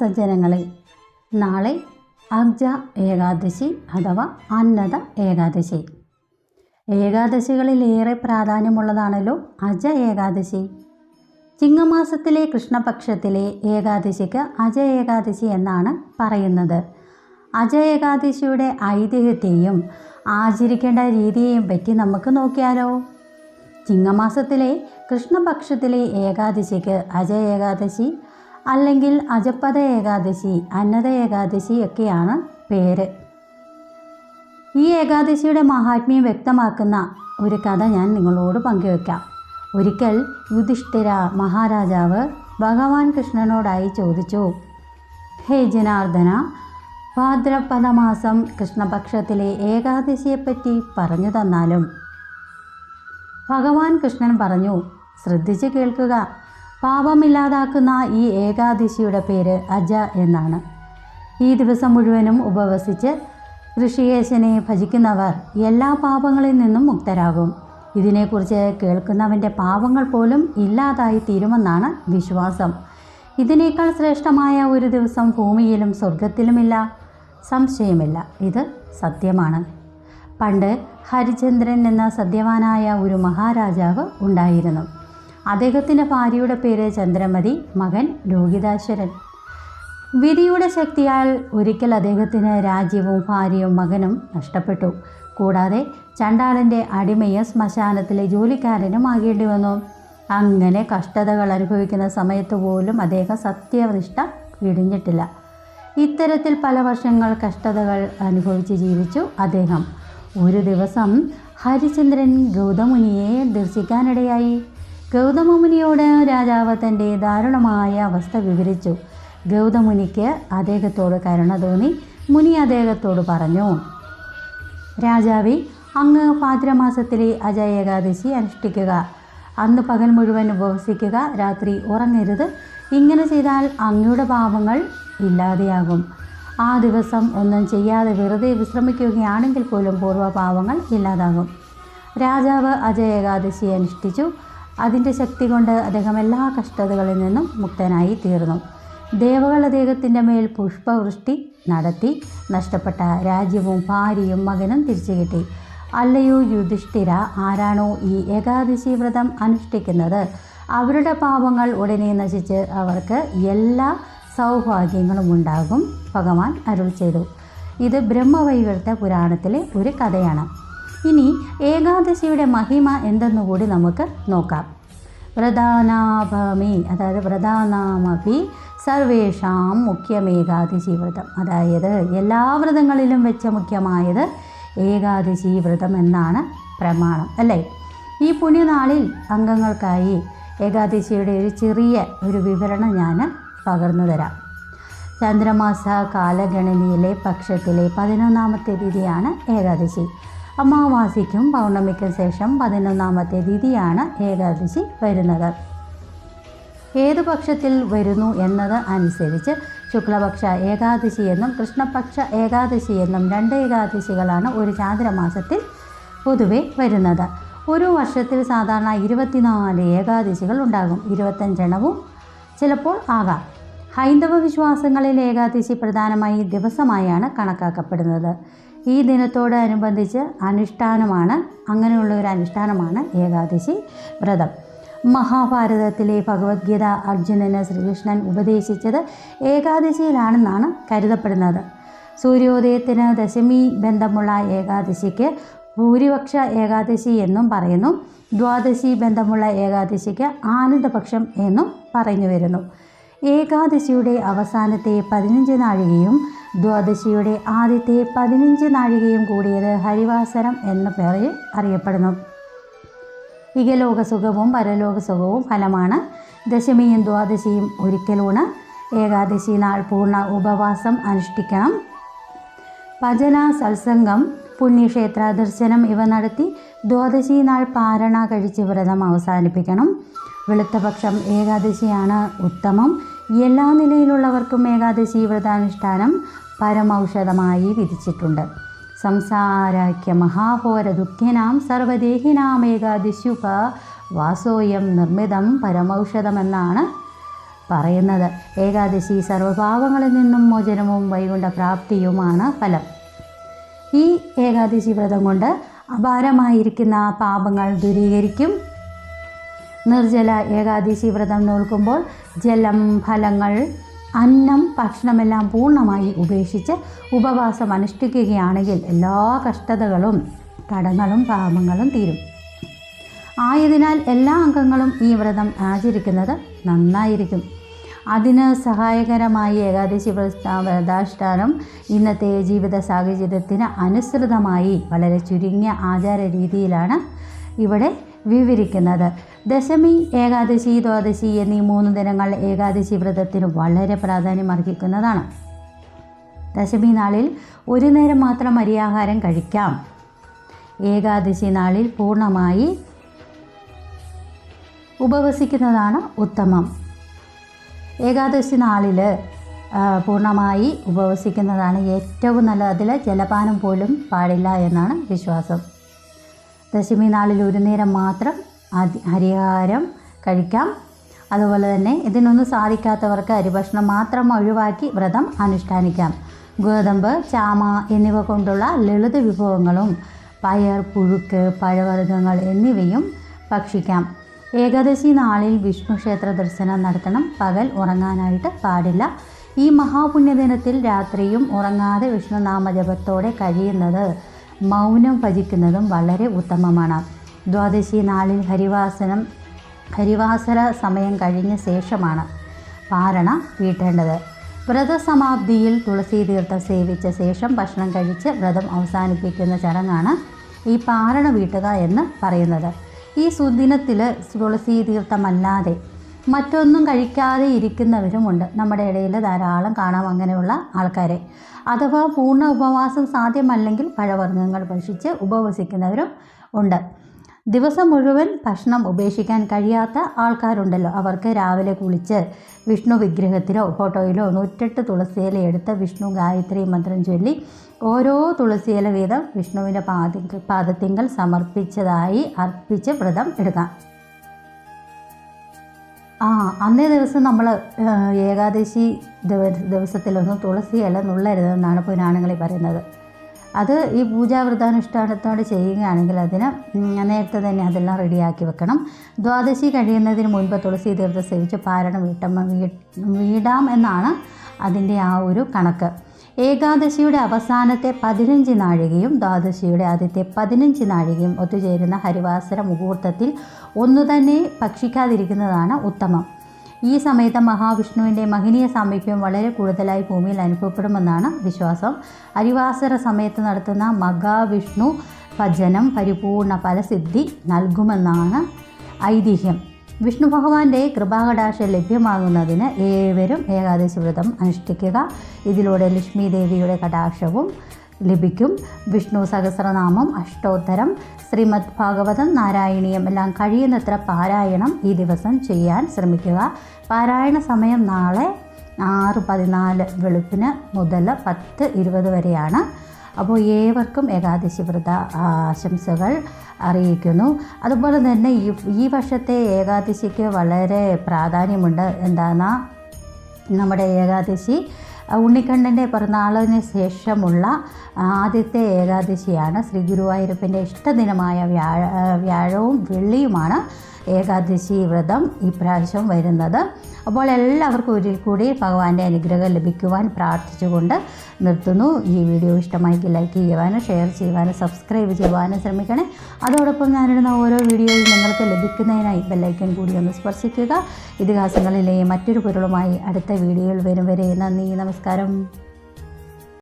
സജ്ജനങ്ങളെ. നാളെ അബ്ജ ഏകാദശി അഥവാ അന്നദ ഏകാദശി. ഏകാദശികളിൽ ഏറെ പ്രാധാന്യമുള്ളതാണല്ലോ അജ ഏകാദശി. ചിങ്ങമാസത്തിലെ കൃഷ്ണപക്ഷത്തിലെ ഏകാദശിക്ക് അജ ഏകാദശി എന്നാണ് പറയുന്നത്. അജ ഏകാദശിയുടെ ഐതിഹ്യത്തെയും ആചരിക്കേണ്ട രീതിയെയും പറ്റി നമുക്ക് നോക്കിയാലോ? ചിങ്ങമാസത്തിലെ കൃഷ്ണപക്ഷത്തിലെ ഏകാദശിക്ക് അജ ഏകാദശി അല്ലെങ്കിൽ അജപ്പത ഏകാദശി അന്നത ഏകാദശി ഒക്കെയാണ് പേര്. ഈ ഏകാദശിയുടെ മഹാത്മ്യം വ്യക്തമാക്കുന്ന ഒരു കഥ ഞാൻ നിങ്ങളോട് പങ്കുവെക്കാം. ഒരിക്കൽ യുധിഷ്ഠിര മഹാരാജാവ് ഭഗവാൻ കൃഷ്ണനോടായി ചോദിച്ചു ഹേ ജനാർദ്ദന ഭാദ്രപദമാസം കൃഷ്ണപക്ഷത്തിലെ ഏകാദശിയെപ്പറ്റി പറഞ്ഞു തന്നാലും? ഭഗവാൻ കൃഷ്ണൻ പറഞ്ഞു ശ്രദ്ധിച്ച് കേൾക്കുക. പാപമില്ലാതാക്കുന്ന ഈ ഏകാദശിയുടെ പേര് അജ എന്നാണ്. ഈ ദിവസം മുഴുവനും ഉപവസിച്ച് ഋഷികേശനെ ഭജിക്കുന്നവർ എല്ലാ പാപങ്ങളിൽ നിന്നും മുക്തരാകും. ഇതിനെക്കുറിച്ച് കേൾക്കുന്നവന്റെ പാപങ്ങൾ പോലും ഇല്ലാതായി തീരുമെന്നാണ് വിശ്വാസം. ഇതിനേക്കാൾ ശ്രേഷ്ഠമായ ഒരു ദിവസം ഭൂമിയിലും സ്വർഗത്തിലുമില്ല സംശയമില്ല. ഇത് സത്യമാണ്. പണ്ട് ഹരിചന്ദ്രൻ എന്ന സത്യവാനായ ഒരു മഹാരാജാവ് ഉണ്ടായിരുന്നു. അദ്ദേഹത്തിന്റെ ഭാര്യയുടെ പേര് ചന്ദ്രമതി മകൻ രോഹിതാശ്വരൻ വിധിയുടെ ശക്തിയാൽ ഒരിക്കൽ അദ്ദേഹത്തിന് രാജ്യവും ഭാര്യയും മകനും നഷ്ടപ്പെട്ടു. കൂടാതെ ചണ്ടാളന്റെ അടിമയെ ശ്മശാനത്തിലെ ജോലിക്കാരനും ആകേണ്ടി വന്നു. അങ്ങനെ കഷ്ടതകൾ അനുഭവിക്കുന്ന സമയത്ത് പോലും അദ്ദേഹം സത്യനിഷ്ഠ ഇടിഞ്ഞിട്ടില്ല ഇത്തരത്തിൽ പല വർഷങ്ങൾ കഷ്ടതകൾ അനുഭവിച്ച് ജീവിച്ചു അദ്ദേഹം. ഒരു ദിവസം ഹരിചന്ദ്രൻ ഗൗതമുനിയെ ദർശിക്കാനിടയായി. ഗൗതമമുനിയോട് രാജാവ് തന്റെ ദാരുണമായ അവസ്ഥ വിവരിച്ചു. ഗൗതമുനിക്ക് അദ്ദേഹത്തോട് കരുണ തോന്നി. മുനി അദ്ദേഹത്തോട് പറഞ്ഞു രാജാവി അങ്ങ് ഭാദ്രമാസത്തിലെ അജയ ഏകാദശി അനുഷ്ഠിക്കുക. അന്ന് പകൽ മുഴുവൻ ഉപവസിക്കുക. രാത്രി ഉറങ്ങരുത്. ഇങ്ങനെ ചെയ്താൽ അങ്ങയുടെ പാപങ്ങൾ ഇല്ലാതെയാകും. ആ ദിവസം ഒന്നും ചെയ്യാതെ വെറുതെ വിശ്രമിക്കുകയാണെങ്കിൽ പോലും പൂർവപാപങ്ങൾ ഇല്ലാതാകും. രാജാവ് അജയ ഏകാദശി അനുഷ്ഠിച്ചു. അതിന്റെ ശക്തി കൊണ്ട് അദ്ദേഹം എല്ലാ കഷ്ടതകളിൽ നിന്നും മുക്തനായി തീർന്നു. ദേവകൾ അദ്ദേഹത്തിന്റെ മേൽ പുഷ്പവൃഷ്ടി നടത്തി. നഷ്ടപ്പെട്ട രാജ്യവും ഭാര്യയും മകനും തിരിച്ചു കിട്ടി. അല്ലയോ യുധിഷ്ഠിര ആരാണോ ഈ ഏകാദശി വ്രതം അനുഷ്ഠിക്കുന്നത്? അവരുടെ പാപങ്ങൾ ഉടനെ നശിച്ച് അവർക്ക് എല്ലാ സൗഭാഗ്യങ്ങളും ഉണ്ടാകും ഭഗവാൻ അരുൾ ചെയ്തു. ഇത് ബ്രഹ്മവൈവർത്ത പുരാണത്തിലെ ഒരു കഥയാണ്. ഇനി ഏകാദശിയുടെ മഹിമ എന്തെന്നുകൂടി നമുക്ക് നോക്കാം. വ്രതാനാഭമി അതായത് വ്രതാനാമപി സർവേഷാം മുഖ്യമേകാദശി വ്രതം. അതായത് എല്ലാ വ്രതങ്ങളിലും വെച്ച മുഖ്യമായത് ഏകാദശി വ്രതം എന്നാണ് പ്രമാണം അല്ലേ? ഈ പുണ്യനാളിൽ അംഗങ്ങൾക്കായി ഏകാദശിയുടെ ഒരു ചെറിയ ഒരു വിവരണം ഞാൻ പകർന്നു തരാം. ചന്ദ്രമാസ കാലഗണനയിലെ പക്ഷത്തിലെ പതിനൊന്നാമത്തെ തിഥിയാണ് ഏകാദശി. അമാവാസിക്കും പൗർണമിക്കും ശേഷം പതിനൊന്നാമത്തെ തിഥിയാണ് ഏകാദശി വരുന്നത്. ഏതു പക്ഷത്തിൽ വരുന്നു എന്നത് അനുസരിച്ച് ശുക്ലപക്ഷ ഏകാദശി എന്നും കൃഷ്ണപക്ഷ ഏകാദശി എന്നും രണ്ട് ഏകാദശികളാണ് ഒരു ചാന്ദ്രമാസത്തിൽ പൊതുവെ വരുന്നത്. ഒരു വർഷത്തിൽ സാധാരണ ഇരുപത്തിനാല് ഏകാദശികൾ ഉണ്ടാകും. ഇരുപത്തഞ്ചെണ്ണവും ചിലപ്പോൾ ആകാം. ഹൈന്ദവ വിശ്വാസങ്ങളിൽ ഏകാദശി പ്രധാനമായി ദിവസമായാണ് കണക്കാക്കപ്പെടുന്നത്. ഈ ദിനത്തോടനുബന്ധിച്ച് അനുഷ്ഠാനമാണ് അങ്ങനെയുള്ള ഒരു അനുഷ്ഠാനമാണ് ഏകാദശി വ്രതം. മഹാഭാരതത്തിലെ ഭഗവത്ഗീത അർജുനന് ശ്രീകൃഷ്ണൻ ഉപദേശിച്ചത് ഏകാദശിയിലാണെന്നാണ് കരുതപ്പെടുന്നത്. സൂര്യോദയത്തിന് ദശമി ബന്ധമുള്ള ഏകാദശിക്ക് ഭൂരിപക്ഷ ഏകാദശി എന്നും പറയുന്നു. ദ്വാദശി ബന്ധമുള്ള ഏകാദശിക്ക് ആനന്ദപക്ഷം എന്നും പറഞ്ഞു വരുന്നു. ഏകാദശിയുടെ അവസാനത്തെ പതിനഞ്ച് നാഴികയും ദ്വാദശിയുടെ ആദ്യത്തെ പതിനഞ്ച് നാഴികയും കൂടിയത് ഹരിവാസരം എന്ന പേരിൽ അറിയപ്പെടുന്നു. ഇകലോകസുഖവും പരലോകസുഖവും പരലോക സുഖവും ഫലമാണ്. ദശമിയും ദ്വാദശിയും ഒരിക്കലൂണ്. ഏകാദശി നാൾ പൂർണ ഉപവാസം അനുഷ്ഠിക്കണം. ഭജന സത്സംഗം പുണ്യക്ഷേത്ര ദർശനം ഇവ നടത്തി ദ്വാദശി നാൾ പാരണ കഴിച്ച് വ്രതം അവസാനിപ്പിക്കണം. വെളുത്തപക്ഷം ഏകാദശിയാണ് ഉത്തമം. എല്ലാ നിലയിലുള്ളവർക്കും ഏകാദശി വ്രതാനുഷ്ഠാനം. പരമൌഷധമായി വിധിച്ചിട്ടുണ്ട്. സംസാരാഖ്യ മഹാഘോര ദുഃഖിനാം സർവദേഹിനാം ഏകാദശുപ വാസോയം നിർമ്മിതം പരമൌഷധമെന്നാണ് പറയുന്നത്. ഏകാദശി സർവഭാവങ്ങളിൽ നിന്നും മോചനവും വൈകുണ്ഠ പ്രാപ്തിയുമാണ് ഫലം. ഈ ഏകാദശി വ്രതം കൊണ്ട് അപാരമായിരിക്കുന്ന പാപങ്ങൾ ദൂരീകരിക്കും. നിർജല ഏകാദശി വ്രതം നോൽക്കുമ്പോൾ ജലം ഫലങ്ങൾ അന്നം ഭക്ഷണമെല്ലാം പൂർണമായി ഉപേക്ഷിച്ച് ഉപവാസം അനുഷ്ഠിക്കുകയാണെങ്കിൽ എല്ലാ കഷ്ടതകളും കടങ്ങളും പാപങ്ങളും തീരും. ആയതിനാൽ എല്ലാ അംഗങ്ങളും ഈ വ്രതം ആചരിക്കുന്നത് നന്നായിരിക്കും. അതിന് സഹായകരമായി ഏകാദശി വ്രത വ്രതാനുഷ്ഠാനം ഇന്നത്തെ ജീവിത സാഹചര്യത്തിന് അനുസൃതമായി വളരെ ചുരുങ്ങിയ ആചാര രീതിയിലാണ് ഇവിടെ വിവരിക്കുന്നത്. ദശമി ഏകാദശി ദ്വാദശി എന്നീ മൂന്ന് ദിനങ്ങൾ ഏകാദശി വ്രതത്തിന് വളരെ പ്രാധാന്യം അർഹിക്കുന്നതാണ്. ദശമി നാളിൽ ഒരു നേരം മാത്രം അരിയാഹാരം കഴിക്കാം. ഏകാദശി നാളിൽ പൂർണമായി ഉപവസിക്കുന്നതാണ് ഉത്തമം. ഏകാദശി നാളിൽ പൂർണമായി ഉപവസിക്കുന്നതാണ് ഏറ്റവും നല്ലത്. അതിൽ ജലപാനം പോലും പാടില്ല എന്നാണ് വിശ്വാസം. ദശമി നാളിൽ ഒരു നേരം മാത്രം ഹരിഹാരം കഴിക്കാം. അതുപോലെ തന്നെ ഇതിനൊന്നും സാധിക്കാത്തവർക്ക് അരിഭക്ഷണം മാത്രം ഒഴിവാക്കി വ്രതം അനുഷ്ഠാനിക്കാം. ഗോതമ്പ് ചാമ എന്നിവ കൊണ്ടുള്ള ലളിത വിഭവങ്ങളും പയർ പുഴുക്ക് പഴവർഗങ്ങൾ എന്നിവയും ഭക്ഷിക്കാം. ഏകാദശി നാളിൽ വിഷ്ണു ക്ഷേത്ര ദർശനം നടത്തണം. പകൽ ഉറങ്ങാനായിട്ട് പാടില്ല. ഈ മഹാപുണ്യദിനത്തിൽ രാത്രിയും ഉറങ്ങാതെ വിഷ്ണുനാമജപത്തോടെ കഴിയുന്നത് മൗനം ഭജിക്കുന്നതും വളരെ ഉത്തമമാണ്. ദ്വാദശി നാളിൽ ഹരിവാസനം ഹരിവാസര സമയം കഴിഞ്ഞ ശേഷമാണ് പാരണ വീട്ടേണ്ടത്. വ്രതസമാപ്തിയിൽ തുളസി തീർത്ഥം സേവിച്ച ശേഷം ഭക്ഷണം കഴിച്ച് വ്രതം അവസാനിപ്പിക്കുന്ന ചടങ്ങാണ് ഈ പാരണ വീട്ടുക എന്ന് പറയുന്നത്. ഈ സുദിനത്തിൽ തുളസി തീർത്ഥമല്ലാതെ മറ്റൊന്നും കഴിക്കാതെ ഇരിക്കുന്നവരുമുണ്ട് നമ്മുടെ ഇടയിൽ ധാരാളം കാണാം അങ്ങനെയുള്ള ആൾക്കാരെ. അഥവാ പൂർണ ഉപവാസം സാധ്യമല്ലെങ്കിൽ പഴവർഗങ്ങൾ ഭക്ഷിച്ച് ഉപവസിക്കുന്നവരും ഉണ്ട്. ദിവസം മുഴുവൻ ഭക്ഷണം ഉപേക്ഷിക്കാൻ കഴിയാത്ത ആൾക്കാരുണ്ടല്ലോ. അവർക്ക് രാവിലെ കുളിച്ച് വിഷ്ണു വിഗ്രഹത്തിലോ ഫോട്ടോയിലോ നൂറ്റെട്ട് തുളസിയില എടുത്ത് വിഷ്ണു ഗായത്രി മന്ത്രം ചൊല്ലി ഓരോ തുളസിയില വീതം വിഷ്ണുവിന്റെ പാദ പാദത്തിങ്കൽ സമർപ്പിച്ചതായി അർപ്പിച്ച് വ്രതം എടുക്കാം. ആ അന്നേ ദിവസം നമ്മൾ ഏകാദശി ദിവ- ദിവസത്തിലൊന്നും തുളസി ഇല നുള്ളരുതെന്നാണ് പുരാണങ്ങളിൽ പറയുന്നത്. അത് ഈ പൂജാവ്രതാനുഷ്ഠാനത്തോടെ ചെയ്യുകയാണെങ്കിൽ അതിന് നേരത്തെ തന്നെ അതെല്ലാം റെഡിയാക്കി വെക്കണം. ദ്വാദശി കഴിയുന്നതിന് മുൻപ് തുളസി തീർത്ഥം സേവിച്ച് പാരണം വീട്ടമ്മ വീടാം എന്നാണ് അതിന്റെ ആ ഒരു കണക്ക്. ഏകാദശിയുടെ അവസാനത്തെ പതിനഞ്ച് നാഴികയും ദ്വാദശിയുടെ ആദ്യത്തെ പതിനഞ്ച് നാഴികയും ഒത്തുചേരുന്ന ഹരിവാസര മുഹൂർത്തത്തിൽ ഒന്നു തന്നെ ഭക്ഷിക്കാതിരിക്കുന്നതാണ് ഉത്തമം. ഈ സമയത്ത് മഹാവിഷ്ണുവിന്റെ മഹനീയ സാമീപ്യം വളരെ കൂടുതലായി ഭൂമിയിൽ അനുഭവപ്പെടുമെന്നാണ് വിശ്വാസം. അരിവാസര സമയത്ത് നടത്തുന്ന മഹാവിഷ്ണു ഭജനം പരിപൂർണ ഫലസിദ്ധി നൽകുമെന്നാണ് ഐതിഹ്യം. വിഷ്ണു ഭഗവാന്റെ കൃപാകടാശം ലഭ്യമാകുന്നതിന് ഏവരും ഏകാദശി വ്രതം അനുഷ്ഠിക്കുക. ഇതിലൂടെ ലക്ഷ്മി ദേവിയുടെ കടാക്ഷവും ലഭിക്കും. വിഷ്ണു സഹസ്രനാമം അഷ്ടോത്തരം. ശ്രീമദ് ഭാഗവതം നാരായണീയം എല്ലാം കഴിയുന്നത്ര പാരായണം ഈ ദിവസം ചെയ്യാൻ ശ്രമിക്കുക. പാരായണ സമയം നാളെ ആറ് പതിനാല് വെളുപ്പിന് മുതൽ പത്ത് ഇരുപത് വരെയാണ്. അപ്പോൾ ഏവർക്കും ഏകാദശി വ്രത ആശംസകൾ അറിയിക്കുന്നു. അതുപോലെ തന്നെ ഈ വർഷത്തെ ഏകാദശിക്ക് വളരെ പ്രാധാന്യമുണ്ട്. എന്താണെന്നാ നമ്മുടെ ഏകാദശി ഉണ്ണിക്കണ്ണന്റെ പിറന്നാളിന് ശേഷമുള്ള ആദ്യത്തെ ഏകാദശിയാണ്. ശ്രീ ഗുരുവായൂരപ്പന്റെ ഇഷ്ടദിനമായ വ്യാഴ വ്യാഴവും വെള്ളിയുമാണ്. ഏകാദശി വ്രതം ഇപ്രാവശ്യം വരുന്നത്. അപ്പോൾ എല്ലാവർക്കും ഒരിക്കൽ കൂടി ഭഗവാന്റെ അനുഗ്രഹം ലഭിക്കുവാൻ പ്രാർത്ഥിച്ചുകൊണ്ട് നിർത്തുന്നു. ഈ വീഡിയോ ഇഷ്ടമായെങ്കിൽ ലൈക്ക് ചെയ്യുവാനും ഷെയർ ചെയ്യുവാനും സബ്സ്ക്രൈബ് ചെയ്യുവാനും ശ്രമിക്കണേ. അതോടൊപ്പം ഞാനിടുന്ന ഓരോ വീഡിയോയും നിങ്ങൾക്ക് ലഭിക്കുന്നതിനായി ബെല്ലൈക്കൻ കൂടി ഒന്ന് സ്പർശിക്കുക. ഇതിഹാസങ്ങളിലെ മറ്റൊരു പൊരുളുമായി അടുത്ത വീഡിയോയിൽ വരും വരെ നന്ദി നമസ്കാരം.